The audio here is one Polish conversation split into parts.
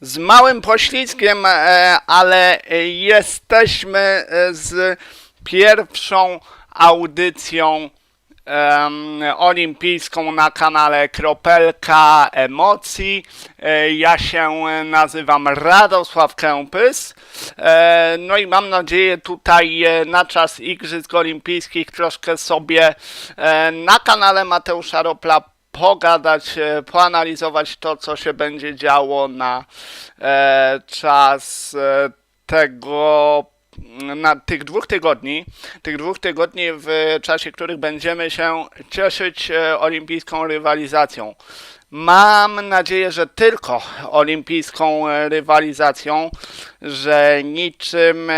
z małym poślizgiem, e, ale jesteśmy e, z pierwszą audycją olimpijską na kanale Kropelka Emocji. E, Ja się nazywam Radosław Kępys. No i mam nadzieję tutaj na czas Igrzysk Olimpijskich troszkę sobie na kanale Mateusza Ropla pogadać, e, poanalizować to, co się będzie działo na e, czas e, tego na tych dwóch tygodni, tych dwóch tygodni, w czasie których będziemy się cieszyć olimpijską rywalizacją. Mam nadzieję, że tylko olimpijską rywalizacją, że niczym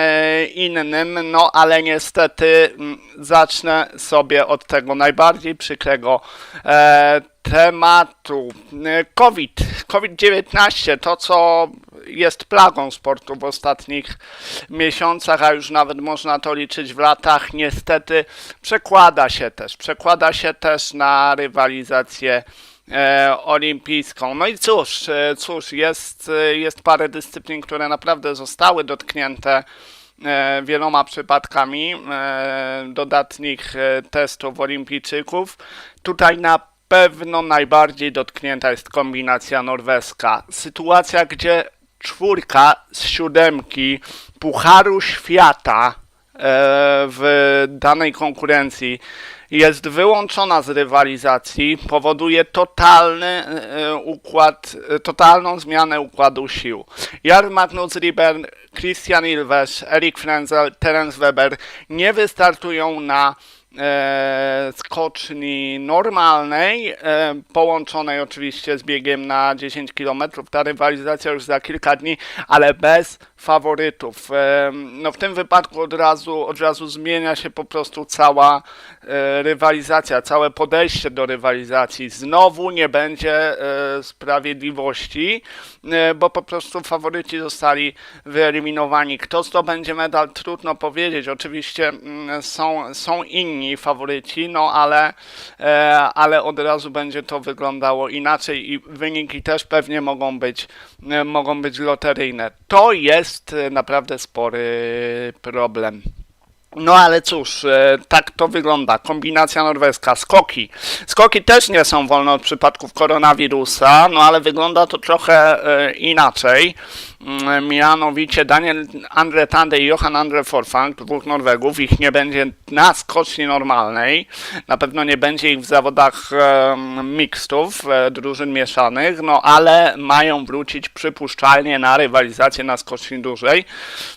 innym, no ale niestety mm, zacznę sobie od tego najbardziej przykrego tematu. E, COVID, COVID-19, to co jest plagą sportu w ostatnich miesiącach, a już nawet można to liczyć w latach, niestety przekłada się też, przekłada się też na rywalizację e, olimpijską. No i cóż, e, cóż, jest, jest parę dyscyplin, które naprawdę zostały dotknięte wieloma przypadkami dodatnich testów olimpijczyków. Tutaj na pewno najbardziej dotknięta jest kombinacja norweska. Sytuacja, gdzie czwórka z siódemki Pucharu Świata e, w danej konkurencji jest wyłączona z rywalizacji, powoduje totalny e, układ, totalną zmianę układu sił. Jar Magnus Riber, Christian Ilves, Erik Frenzel, Terence Weber nie wystartują na e, skoczni normalnej, e, połączonej oczywiście z biegiem na 10 km. Ta rywalizacja już za kilka dni, ale bez faworytów. No w tym wypadku od razu, od razu zmienia się po prostu cała e, rywalizacja, całe podejście do rywalizacji. Znowu nie będzie e, sprawiedliwości, e, bo po prostu faworyci zostali wyeliminowani. Kto zdobędzie medal, trudno powiedzieć. Oczywiście mm, są, są inni faworyci, no ale, ale od razu będzie to wyglądało inaczej i wyniki też pewnie mogą być, mogą być loteryjne. To jest e, naprawdę spory problem. No ale cóż, e, tak to wygląda. Kombinacja norweska. Skoki. Skoki też nie są wolne od przypadków koronawirusa, no ale wygląda to trochę e, inaczej. Mm, Mianowicie Daniel Andre Tande i Johan Andre Forfang, dwóch Norwegów, ich nie będzie na skoczni normalnej. Na pewno nie będzie ich w zawodach e, mixtów, e, drużyn mieszanych, no ale mają wrócić przypuszczalnie na rywalizację na skoczni dużej.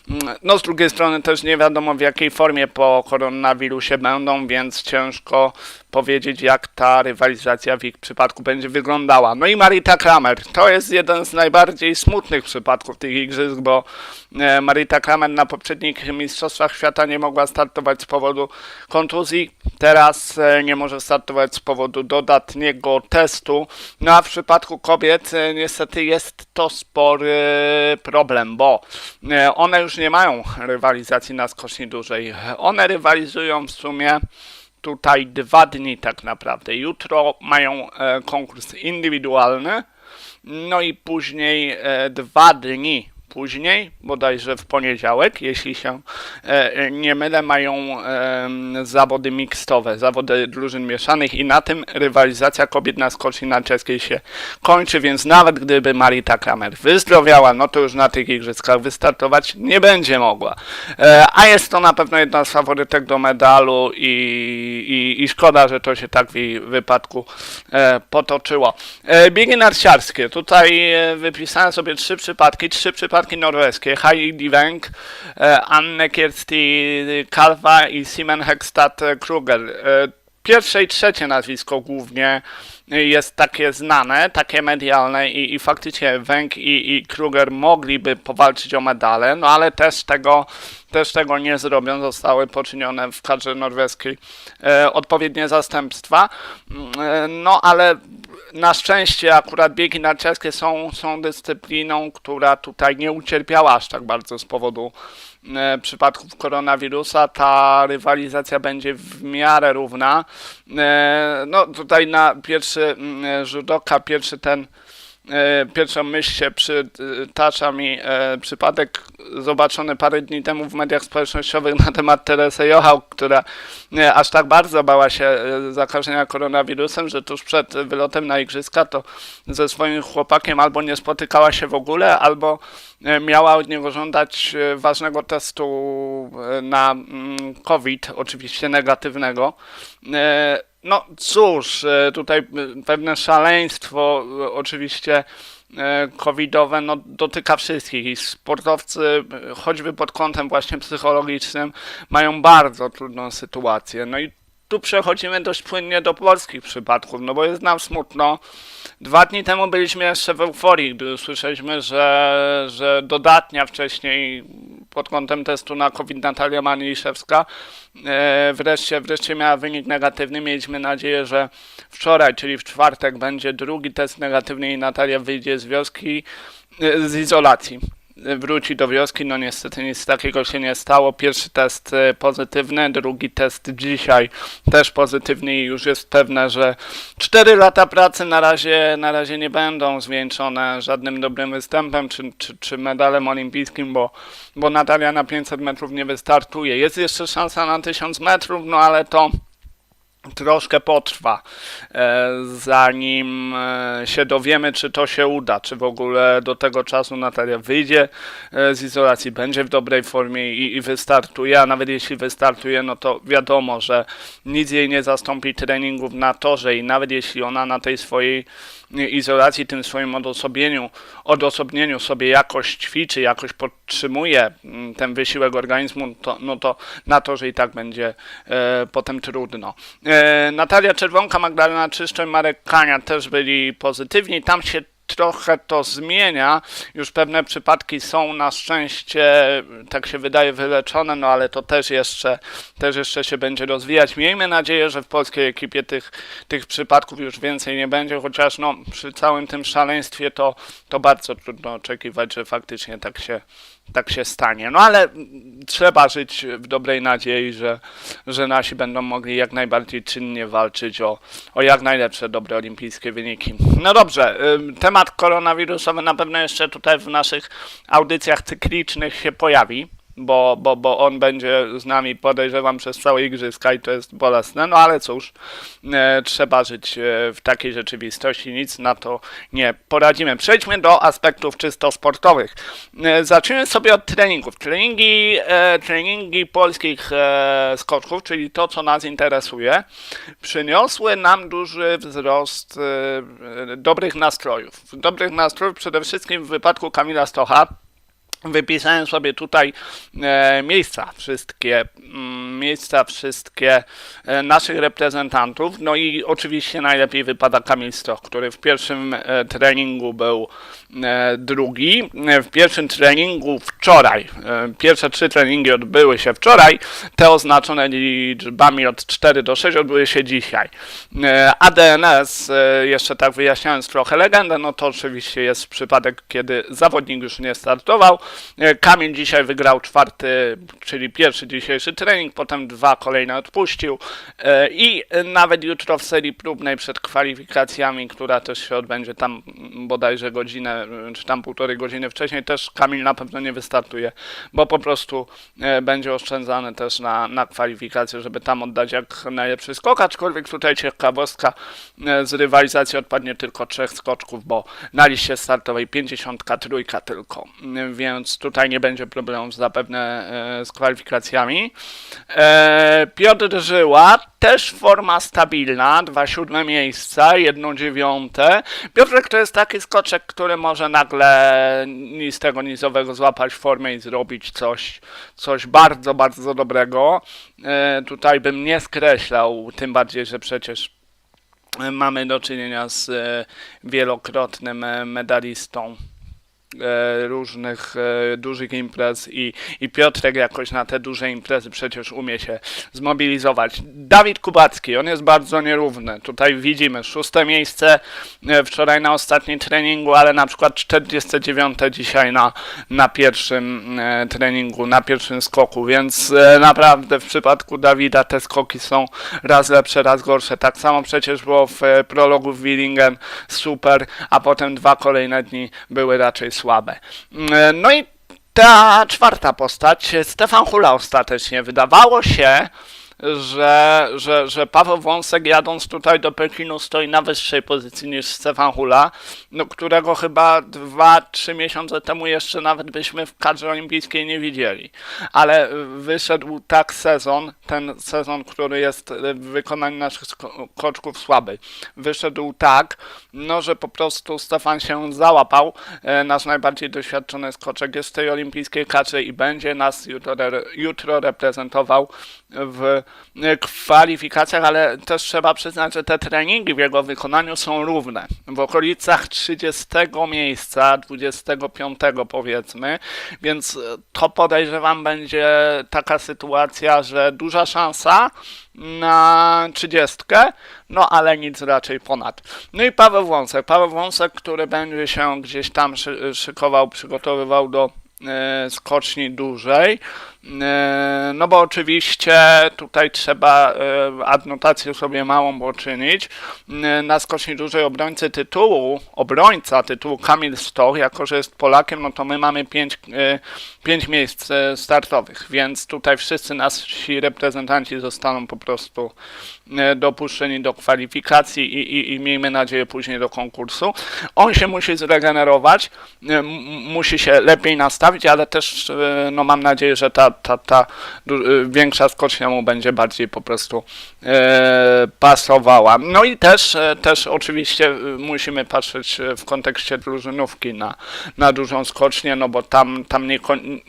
Mm, No z drugiej strony też nie wiadomo w jakiej formie po koronawirusie będą, więc ciężko powiedzieć jak ta rywalizacja w ich przypadku będzie wyglądała. No i Marita Kramer, to jest jeden z najbardziej smutnych przypadków tych igrzysk, bo e, Marita Kramer na poprzednich Mistrzostwach Świata nie mogła startować z powodu kontuzji, teraz e, nie może startować z powodu dodatniego testu, no a w przypadku kobiet e, niestety jest to spory problem, bo one już nie mają rywalizacji na skoczni dużej. One rywalizują w sumie tutaj dwa dni tak naprawdę. Jutro mają konkurs indywidualny, no i później e, dwa dni później, bodajże w poniedziałek, jeśli się e, nie mylę, mają zawody mixtowe, zawody drużyn mieszanych i na tym rywalizacja kobiet na skoczni narciarskiej się kończy, więc nawet gdyby Marita Kramer wyzdrowiała, no to już na tych igrzyskach wystartować nie będzie mogła. E, a jest to na pewno jedna z faworytek do medalu i, i, i szkoda, że to się tak w jej wypadku e, potoczyło. Biegi narciarskie. Tutaj wypisałem sobie trzy przypadki, trzy przypadki norweskie. Heidi Weng, e, Anne Kiersti Kalwa i Simon Hegstad Kruger. Pierwsze i trzecie nazwisko głównie jest takie znane, takie medialne i, i faktycznie Węg i, i Kruger mogliby powalczyć o medale, no ale też tego, też tego nie zrobią. Zostały poczynione w kadrze norweskiej e, odpowiednie zastępstwa. Mm, e, No ale na szczęście akurat biegi narciarskie są, są dyscypliną, która tutaj nie ucierpiała aż tak bardzo z powodu przypadków koronawirusa. Ta rywalizacja będzie w miarę równa. E, no tutaj na pierwszy mm, rzut oka, pierwszy ten e, pierwsza myśl się przytacza mi e, przypadek zobaczony parę dni temu w mediach społecznościowych na temat Teresy Jochał, która e, aż tak bardzo bała się zakażenia koronawirusem, że tuż przed wylotem na igrzyska to ze swoim chłopakiem albo nie spotykała się w ogóle, albo miała od niego żądać ważnego testu na mm, COVID, oczywiście negatywnego. No cóż, e, tutaj e, pewne szaleństwo e, oczywiście covidowe no, dotyka wszystkich i sportowcy, choćby pod kątem właśnie psychologicznym, mają bardzo trudną sytuację. No i tu przechodzimy dość płynnie do polskich przypadków, no bo jest nam smutno. Dwa dni temu byliśmy jeszcze w euforii, gdy usłyszeliśmy, że, że dodatnia wcześniej pod kątem testu na COVID Natalia Maniszewska e, wreszcie, wreszcie miała wynik negatywny. Mieliśmy nadzieję, że wczoraj, czyli w czwartek, będzie drugi test negatywny i Natalia wyjdzie z wioski, e, z izolacji. Wróci do wioski, no niestety nic takiego się nie stało. Pierwszy test e, pozytywny, drugi test dzisiaj też pozytywny i już jest pewne, że 4 lata pracy na razie, na razie nie będą zwieńczone żadnym dobrym występem czy, czy, czy medalem olimpijskim, bo, bo Natalia na 500 metrów nie wystartuje. Jest jeszcze szansa na 1000 metrów, no ale to troszkę potrwa, e, zanim e, się dowiemy, czy to się uda, czy w ogóle do tego czasu Natalia wyjdzie e, z izolacji, będzie w dobrej formie i, i wystartuje, a nawet jeśli wystartuje, no to wiadomo, że nic jej nie zastąpi treningów na torze i nawet jeśli ona na tej swojej izolacji, tym swoim odosobnieniu, odosobnieniu sobie jakoś ćwiczy, jakoś podtrzymuje mm, ten wysiłek organizmu, to, no to na to, że i tak będzie e, potem trudno. E, Natalia Czerwonka, Magdalena Czyszczoń, Marek Kania też byli pozytywni. Tam się trochę to zmienia. Już pewne przypadki są na szczęście, tak się wydaje, wyleczone, no ale to też jeszcze, też jeszcze się będzie rozwijać. Miejmy nadzieję, że w polskiej ekipie tych, tych przypadków już więcej nie będzie, chociaż no, przy całym tym szaleństwie to, to bardzo trudno oczekiwać, że faktycznie tak się, tak się stanie. No ale trzeba żyć w dobrej nadziei, że, że nasi będą mogli jak najbardziej czynnie walczyć o, o jak najlepsze dobre olimpijskie wyniki. No dobrze, temat koronawirusowy na pewno jeszcze tutaj w naszych audycjach cyklicznych się pojawi. Bo, bo, bo on będzie z nami, podejrzewam, przez całe igrzyska i to jest bolesne, no ale cóż, e, trzeba żyć e, w takiej rzeczywistości, nic na to nie poradzimy. Przejdźmy do aspektów czysto sportowych. E, zacznijmy sobie od treningów. Treningi, e, treningi polskich e, skoczków, czyli to, co nas interesuje, przyniosły nam duży wzrost e, e, dobrych nastrojów. Dobrych nastrojów przede wszystkim w wypadku Kamila Stocha, Wypisałem sobie tutaj e, miejsca wszystkie, mm, miejsca wszystkie e, naszych reprezentantów. No i oczywiście najlepiej wypada Kamil Stoch, który w pierwszym e, treningu był e, drugi. W pierwszym treningu wczoraj, e, pierwsze trzy treningi odbyły się wczoraj, te oznaczone liczbami od 4 do 6 odbyły się dzisiaj. E, ADNS, e, jeszcze tak wyjaśniając trochę legendę, no to oczywiście jest przypadek, kiedy zawodnik już nie startował. E, Kamil dzisiaj wygrał czwarty, czyli pierwszy dzisiejszy trening, potem dwa kolejne odpuścił. E, i nawet jutro w serii próbnej przed kwalifikacjami, która też się odbędzie tam bodajże godzinę, czy tam półtorej godziny wcześniej, też Kamil na pewno nie wystartuje, bo po prostu e, będzie oszczędzany też na, na żeby tam oddać jak najlepszy skok, aczkolwiek tutaj ciekawostka, z rywalizacji odpadnie tylko trzech skoczków, bo na liście startowej 53 tylko, Mm, więc tutaj nie będzie problemów zapewne e, z kwalifikacjami. E, Piotr Żyła, też forma stabilna, dwa siódme miejsca, jedno dziewiąte. Piotrek to jest taki skoczek, który może nagle z tego nizowego złapać formę i zrobić coś, coś bardzo, bardzo dobrego. E, tutaj bym nie skreślał, tym bardziej, że przecież mamy do czynienia z wielokrotnym medalistą różnych e, dużych imprez i, i Piotrek jakoś na te duże imprezy przecież umie się zmobilizować. Dawid Kubacki, on jest bardzo nierówny. Tutaj widzimy szóste miejsce e, wczoraj na ostatnim treningu, ale na przykład 49 dzisiaj na, na pierwszym e, treningu, na pierwszym skoku, więc e, naprawdę w przypadku Dawida te skoki są raz lepsze, raz gorsze. Tak samo przecież było w e, prologu w Willingen super, a potem dwa kolejne dni były raczej słabe. E, No i ta czwarta postać, Stefan Hula ostatecznie. Wydawało się, że, że, że Paweł Wąsek jadąc tutaj do Pekinu stoi na wyższej pozycji niż Stefan Hula, no, którego chyba 2-3 miesiące temu jeszcze nawet byśmy w kadrze olimpijskiej nie widzieli. Ale wyszedł tak sezon, ten sezon, który jest w wykonaniu naszych koczków słaby, wyszedł tak, no, że po prostu Stefan się załapał. E, nasz najbardziej doświadczony skoczek jest w tej olimpijskiej kadrze i będzie nas jutro, jutro reprezentował w e, kwalifikacjach, ale też trzeba przyznać, że te treningi w jego wykonaniu są równe. W okolicach 30 miejsca, 25 powiedzmy, więc e, to podejrzewam będzie taka sytuacja, że duża szansa na 30, no ale nic raczej ponad. No i Paweł Wąsek. Paweł Wąsek, który będzie się gdzieś tam szy- szykował, przygotowywał do skoczni dłużej. E, No bo oczywiście tutaj trzeba e, adnotację sobie małą poczynić. E, Na skoczni dużej obrońcy tytułu, obrońca tytułu Kamil Stoch, jako że jest Polakiem, no to my mamy pięć, e, pięć miejsc e, startowych, więc tutaj wszyscy nasi reprezentanci zostaną po prostu e, dopuszczeni do kwalifikacji i, i, i miejmy nadzieję później do konkursu. On się musi zregenerować, e, musi się lepiej nastawić, ale też e, no mam nadzieję, że ta, ta, ta e, większa skocznia mu będzie bardziej po prostu e, pasowała. No i też, e, też oczywiście e, musimy patrzeć e, w kontekście drużynówki na, na dużą skocznię, no bo tam, tam nie,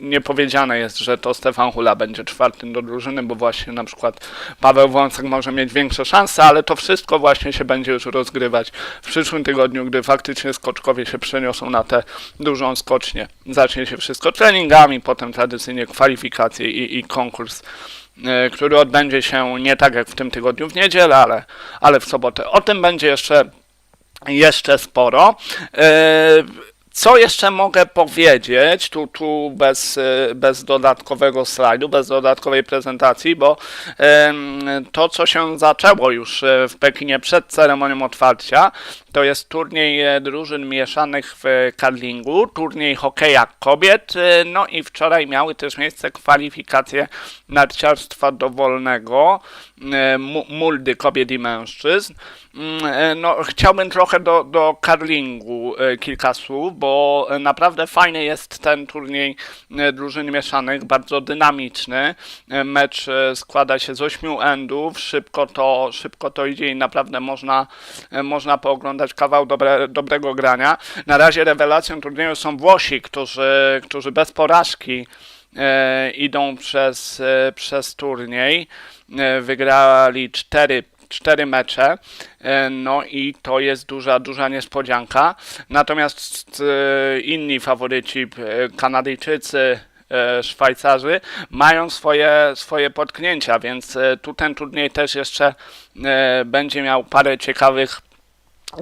nie powiedziane jest, że to Stefan Hula będzie czwartym do drużyny, bo właśnie na przykład Paweł Wąsek może mieć większe szanse, ale to wszystko właśnie się będzie już rozgrywać w przyszłym tygodniu, gdy faktycznie skoczkowie się przeniosą na tę dużą skocznię. Zacznie się wszystko treningami, potem tradycyjnie kwalifikacje i, i konkurs e, który odbędzie się nie tak jak w tym tygodniu w niedzielę, ale, ale w sobotę. O tym będzie jeszcze, jeszcze sporo. E, Co jeszcze mogę powiedzieć, tu, tu bez, e, bez dodatkowego slajdu, bez dodatkowej prezentacji, bo to, co się zaczęło już e, w Pekinie przed ceremonią otwarcia, to jest turniej e, drużyn mieszanych w curlingu, turniej hokeja kobiet, no i wczoraj miały też miejsce kwalifikacje narciarstwa dowolnego, mu- muldy kobiet i mężczyzn. Mm, No, chciałbym trochę do, do curlingu e, kilka słów, bo e, naprawdę fajny jest ten turniej e, drużyn mieszanych, bardzo dynamiczny. E, Mecz składa się z ośmiu endów, szybko to, szybko to idzie i naprawdę można, można pooglądać kawał dobre, dobrego grania. Na razie rewelacją turnieju są Włosi, którzy, którzy bez porażki idą przez, przez turniej. Wygrali cztery cztery mecze, e, no i to jest duża, duża niespodzianka. Natomiast e, inni faworyci, e, Kanadyjczycy, Szwajcarzy mają swoje, swoje potknięcia, więc tu ten turniej też jeszcze będzie miał parę ciekawych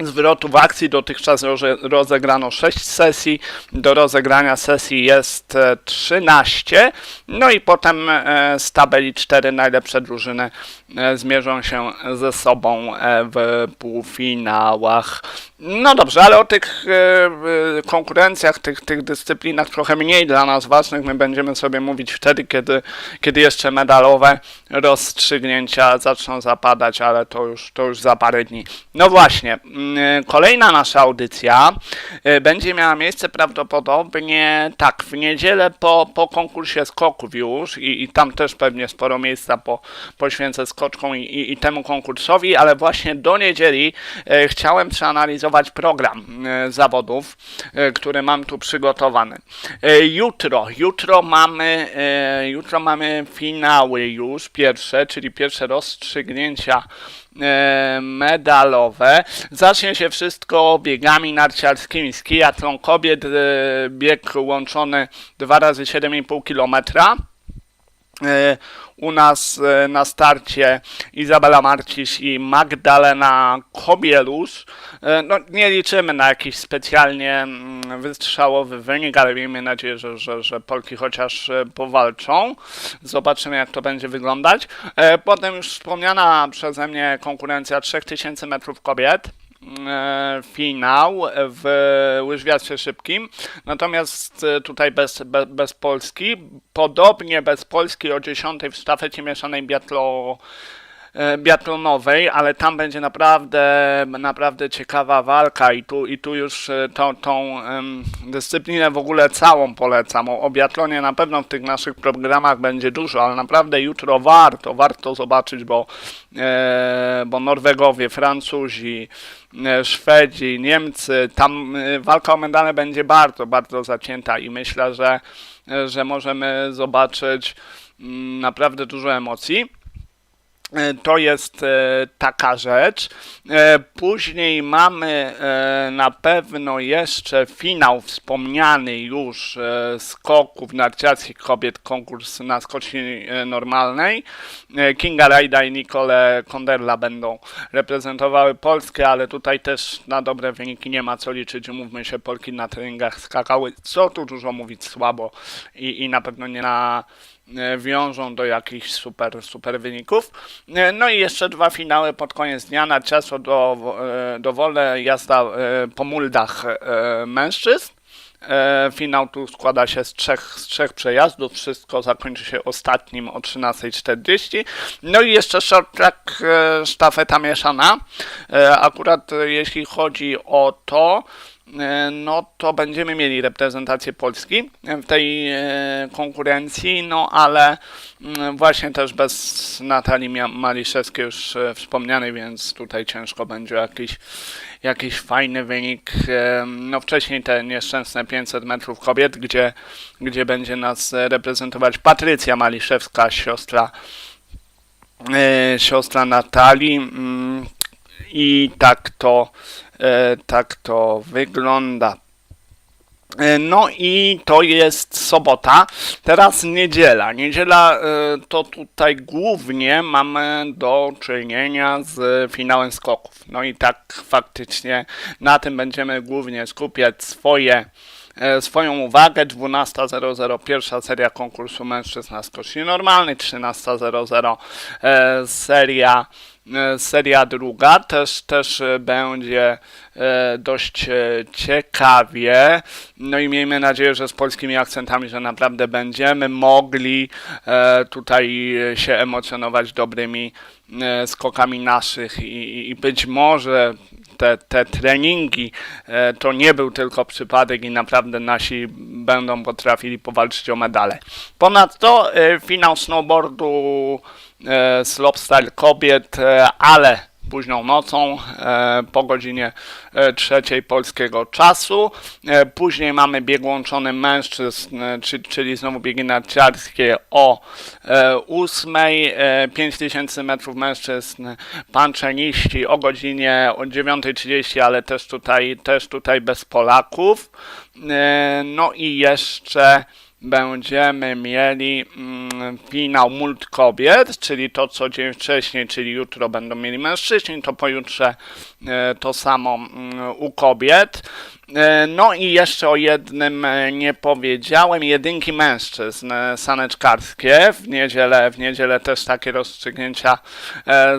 zwrotów akcji. Dotychczas roze, rozegrano 6 sesji, do rozegrania sesji jest e, 13, no i potem z tabeli 4 najlepsze drużyny zmierzą się ze sobą e, w półfinałach. No dobrze, ale o tych e, e, konkurencjach, tych, tych dyscyplinach trochę mniej dla nas ważnych my będziemy sobie mówić wtedy, kiedy, kiedy jeszcze medalowe rozstrzygnięcia zaczną zapadać, ale to już, to już za parę dni. No właśnie, mm, kolejna nasza audycja e, będzie miała miejsce prawdopodobnie tak, w niedzielę po, po konkursie skoków już i, i tam też pewnie sporo miejsca po, poświęcę skoczkom i, i, i temu konkursowi, ale właśnie do niedzieli e, chciałem przeanalizować program e, zawodów, e, który mam tu przygotowany. Jutro, jutro mamy, jutro mamy finały już, pierwsze, czyli pierwsze rozstrzygnięcia medalowe. Zacznie się wszystko biegami narciarskimi. Skiatlon kobiet, bieg łączony 2 razy 7,5 kilometra. U nas e, na starcie Izabela Marcisz i Magdalena Kobielus. E, No, nie liczymy na jakiś specjalnie mm, wystrzałowy wynik, ale miejmy nadzieję, że, że, że Polki chociaż e, powalczą. Zobaczymy, jak to będzie wyglądać. Potem już wspomniana przeze mnie konkurencja 3000 metrów kobiet finał w łyżwiarstwie szybkim. Natomiast e, tutaj bez, bez, bez Polski. Podobnie bez Polski o 10 w sztafecie mieszanej biatlo, e, biatlonowej, ale tam będzie naprawdę, naprawdę ciekawa walka i tu, i tu już e, tą, tą dyscyplinę w ogóle całą polecam. O, o biatlonie na pewno w tych naszych programach będzie dużo, ale naprawdę jutro warto, warto zobaczyć, bo, e, bo Norwegowie, Francuzi, e, Szwedzi, Niemcy, tam e, walka o medale będzie bardzo, bardzo zacięta i myślę, że, e, że możemy zobaczyć mm, naprawdę dużo emocji. E, To jest e, taka rzecz. E, Później mamy na pewno jeszcze finał wspomniany już skoków narciarskich kobiet, konkurs na skoczni normalnej. Kinga Rajda i Nicole Konderla będą reprezentowały Polskę, ale tutaj też na dobre wyniki nie ma co liczyć. Mówmy się, Polki na treningach skakały, co tu dużo mówić, słabo i, i na pewno nie na wiążą do jakichś super, super wyników. E, No i jeszcze dwa finały pod koniec dnia na ciasto do, e, dowolne jazda e, po muldach e, mężczyzn. E, Finał tu składa się z trzech, z trzech przejazdów. Wszystko zakończy się ostatnim o 13.40. No i jeszcze short track, e, sztafeta mieszana. E, Akurat e, jeśli chodzi o to, e, no to będziemy mieli reprezentację Polski w tej e, konkurencji, no ale mm, właśnie też bez Natalii Maliszewskiej już e, wspomnianej, więc tutaj ciężko będzie jakiś, jakiś fajny wynik. E, No wcześniej te nieszczęsne 500 metrów kobiet, gdzie, gdzie będzie nas e, reprezentować Patrycja Maliszewska, siostra e, siostra Natalii mm, i tak to e, tak to wygląda. E, No i to jest sobota. Teraz niedziela. Niedziela e, to tutaj głównie mamy do czynienia z finałem skoków. No i tak faktycznie na tym będziemy głównie skupiać swoje swoją uwagę. 12.00 pierwsza seria konkursu mężczyzn na skoczni normalnej, 13.00 e, seria seria druga też, też e, będzie e, dość e, ciekawie. No i miejmy nadzieję, że z polskimi akcentami, że naprawdę będziemy mogli e, tutaj e, się emocjonować dobrymi e, skokami naszych i, i być może te, te treningi e, to nie był tylko przypadek i naprawdę nasi będą potrafili powalczyć o medale. Ponadto e, finał snowboardu e, slopestyle kobiet, e, ale późną nocą e, po godzinie e, trzeciej polskiego czasu. E, później mamy bieg łączony mężczyzn, e, czy, czyli znowu biegi narciarskie o e, ósmej, e, 5000 metrów mężczyzn panczeniści o godzinie o 9.30, ale też tutaj, też tutaj bez Polaków. E, no i jeszcze będziemy mieli mm, finał mult kobiet, czyli to co dzień wcześniej, czyli jutro będą mieli mężczyźni, to pojutrze e, to samo mm, u kobiet. E, No i jeszcze o jednym e, nie powiedziałem, jedynki mężczyzn e, saneczkarskie. W niedzielę, w niedzielę też takie rozstrzygnięcia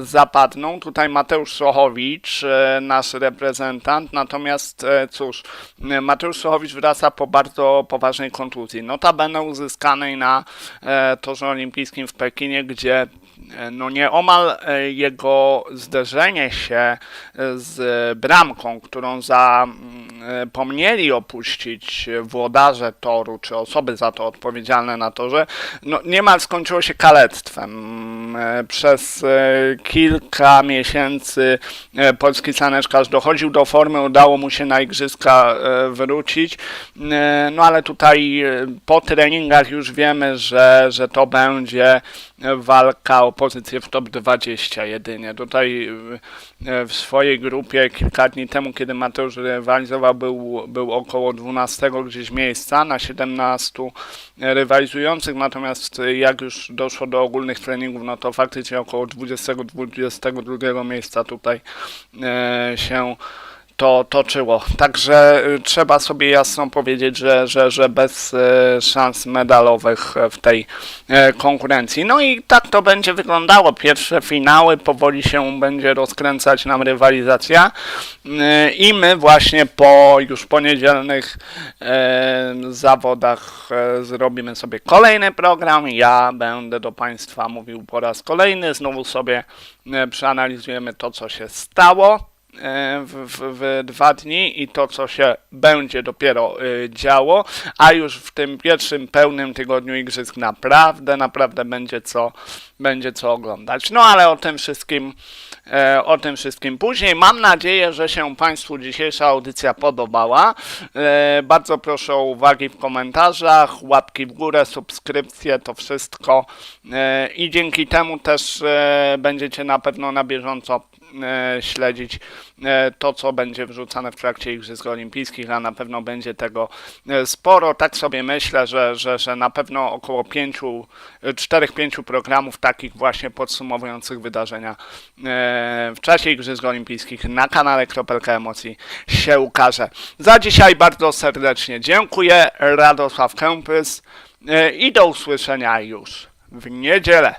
zapadną. Tutaj Mateusz Sochowicz, nasz reprezentant, natomiast cóż, Mateusz Sochowicz wraca po bardzo poważnej kontuzji. Notabene uzyskanej na torze olimpijskim w Pekinie, gdzie no nieomal jego zderzenie się z bramką, którą za, mm, pomnieli opuścić e, włodarze toru, czy osoby za to odpowiedzialne na torze, no niemal skończyło się kalectwem. E, Przez e, kilka miesięcy e, polski saneczkarz dochodził do formy, udało mu się na igrzyska e, wrócić, E, no ale tutaj e, po treningach już wiemy, że, że to będzie walka o pozycję w top 20 jedynie. Tutaj e, w swojej grupie kilka dni temu, kiedy Mateusz rywalizował, był, był około 12 gdzieś miejsca na 17 rywalizujących, natomiast jak już doszło do ogólnych treningów, no to faktycznie około 20-22 miejsca tutaj e, się to toczyło. Także y, trzeba sobie jasno powiedzieć, że, że, że bez e, szans medalowych e, w tej e, konkurencji. No i tak to będzie wyglądało. Pierwsze finały, powoli się będzie rozkręcać nam rywalizacja Y, i my właśnie po już poniedzielnych e, zawodach zrobimy sobie kolejny program. Ja będę do Państwa mówił po raz kolejny. Znowu sobie przeanalizujemy to, co się stało w, w, w dwa dni i to, co się będzie dopiero e, działo, a już w tym pierwszym pełnym tygodniu igrzysk naprawdę, naprawdę będzie co, będzie co oglądać. No ale o tym wszystkim, e, o tym wszystkim później. Mam nadzieję, że się Państwu dzisiejsza audycja podobała. E, bardzo proszę o uwagi w komentarzach, łapki w górę, subskrypcje, to wszystko e, i dzięki temu też e, będziecie na pewno na bieżąco e, śledzić e, to, co będzie wrzucane w trakcie Igrzysk Olimpijskich, a na pewno będzie tego e, sporo. Tak sobie myślę, że, że, że na pewno około pięciu, e, czterech, pięciu programów takich właśnie podsumowujących wydarzenia e, w czasie Igrzysk Olimpijskich na kanale Kropelka Emocji się ukaże. Za dzisiaj bardzo serdecznie dziękuję. Radosław Kępys e, i do usłyszenia już w niedzielę.